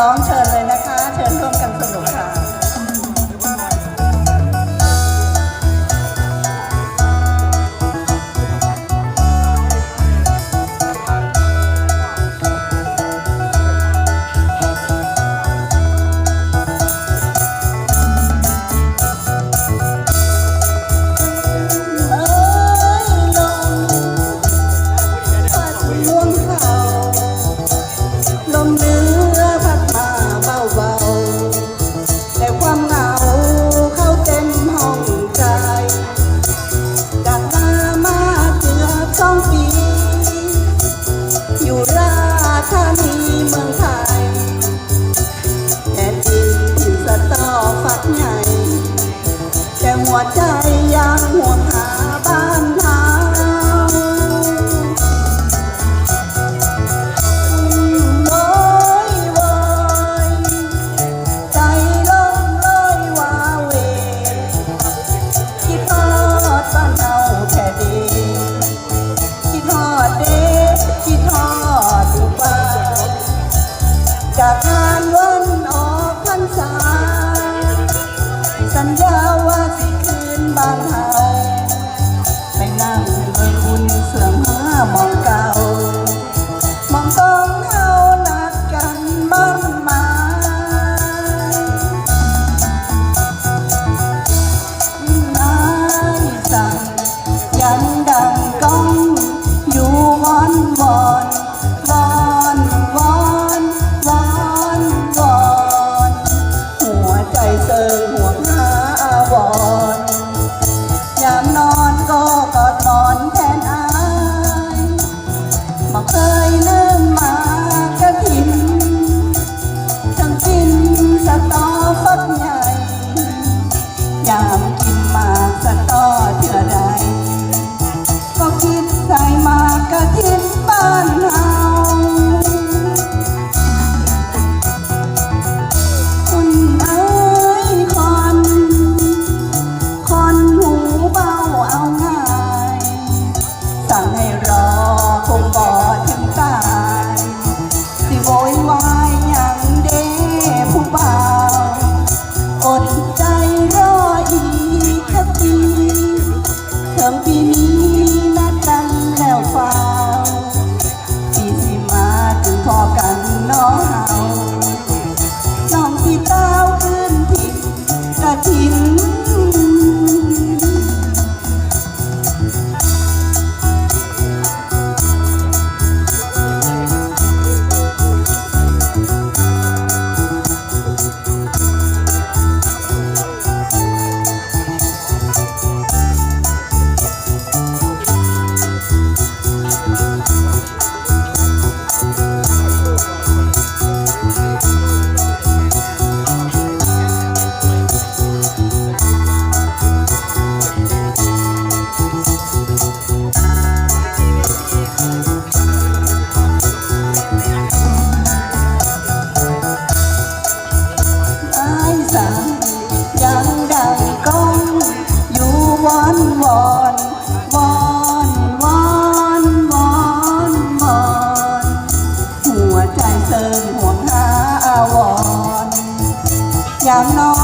ร้องเชิญเลยนะคะ I'm อนวอนวอนวอนวอนวอนหัวใจเติมห่วงหาวอนยามนอน